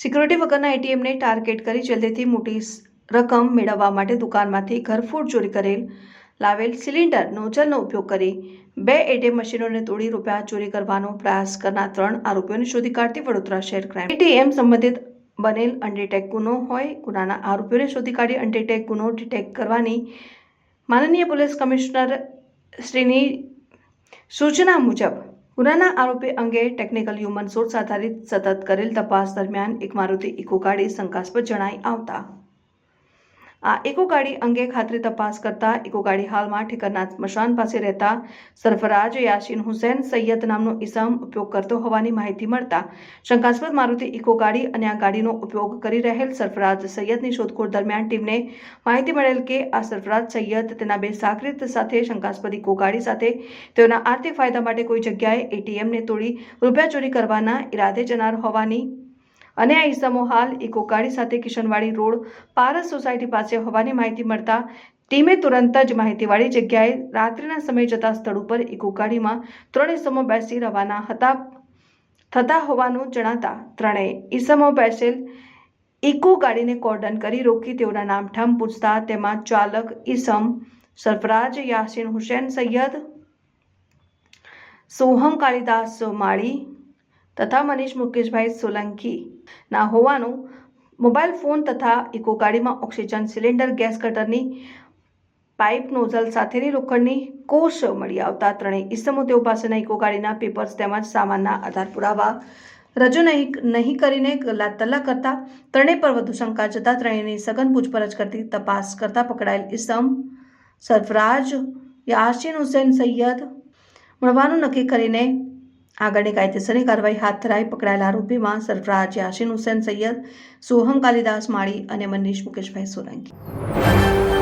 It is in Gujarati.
સિક્યુરિટી વગરના એટીએમને ટાર્ગેટ કરી જલ્દીથી મોટી રકમ મેળવવા માટે દુકાનમાંથી ઘરફોડ ચોરી કરેલ, લાવેલ સિલિન્ડર નોઝલનો ઉપયોગ કરી બે એટીએમ મશીનોને તોડી રૂપિયા ચોરી કરવાનો પ્રયાસ કરનાર ત્રણ આરોપીઓને શોધી કાઢતી વડોદરા શહેર ક્રાઇમ. એટીએમ સંબંધિત બનેલ અનડિટેક ગુનો હોય ગુનાના આરોપીઓને શોધી કાઢી અનડિટેક ગુનો ડિટેક્ટ કરવાની માનનીય પોલીસ કમિશનર શ્રીની સૂચના મુજબ ગુનાના આરોપી અંગે ટેકનિકલ હ્યુમન સોર્સ આધારિત સતત કરેલ તપાસ દરમિયાન એક મારુતિ ઇકો ગાડી શંકાસ્પદ જણાઈ આવતા આ ઇકો ગાડી અંગે ખાતરી તપાસ કરતા ઇકો ગાડી હાલમાં ઠેકરના સ્મશાન પાસે રહેતા સરફરાજ યાસીન હુસેન સૈયદ નામનો ઇસમ ઉપયોગ કરતો હોવાની માહિતી મળતા શંકાસ્પદ મારુતિ ઇકો ગાડી અને આ ગાડીનો ઉપયોગ કરી રહેલ સરફરાજ સૈયદની શોધખોળ દરમિયાન ટીમને માહિતી મળેલ કે આ સરફરાજ સૈયદ તેના બે સાગરીત સાથે શંકાસ્પદ ઇકો ગાડી સાથે તેઓના આર્થિક ફાયદા માટે કોઈ જગ્યાએ એટીએમને તોડી રૂપિયા ચોરી કરવાના ઈરાદે જનાર હોવાની અને આ ઈસમો હાલ ઇકો ગાડી સાથે કિશનવાડી રોડ પારસ સોસાયટી પાસે હોવાની માહિતી મળતા ટીમે તુરંત જ માહિતીવાળી જગ્યાએ રાત્રિના સમય જતા સ્થળ ઉપર ઇકો ગાડીમાં ત્રણ ઇસમો બેસી રવાના હતા. થતા હોવાનું જણાતા ત્રણેય ઈસમો બેસેલ ઇકો ગાડીને કોર્ડન કરી રોકી તેઓના નામઠામ પૂછતા તેમાં ચાલક ઈસમ સરફરાજ, યાસીન હુસેન, સૈયદ સોહમ કાળીદાસ માળી તથા મનીષ મુકેશભાઈ સોલંકી. ના હોવાનું, મોબાઈલ ફોન તથા ઇકો ગાડીમાં ઓક્સિજન સિલિન્ડર, ગેસ કટરની પાઇપ નોઝલ સાથેની લોખંડની કોષ મળી આવતા ત્રણેય ઇસમો તેઓ પાસેના ઇકો ગાડીના પેપર્સ તેમજ સામાનના આધાર પુરાવા રજૂ નહીં નહીં કરીને તલ્લા કરતા ત્રણેય પર વધુ શંકા જતા ત્રણેયની સઘન પૂછપરછ કરતી તપાસ કરતા પકડાયેલ ઇસમ સરફરાજ યાસીન હુસેન સૈયદ મળવાનું નક્કી કરીને આગળની કાયદેસરની કાર્યવાહી હાથ ધરાઈ પકડાયેલા આરોપીમાં સરફરાજ યાસીન હુસેન સૈયદ સોહમ કાલિદાસ માળી અને મનીષ મુકેશભાઈ સોલંકી.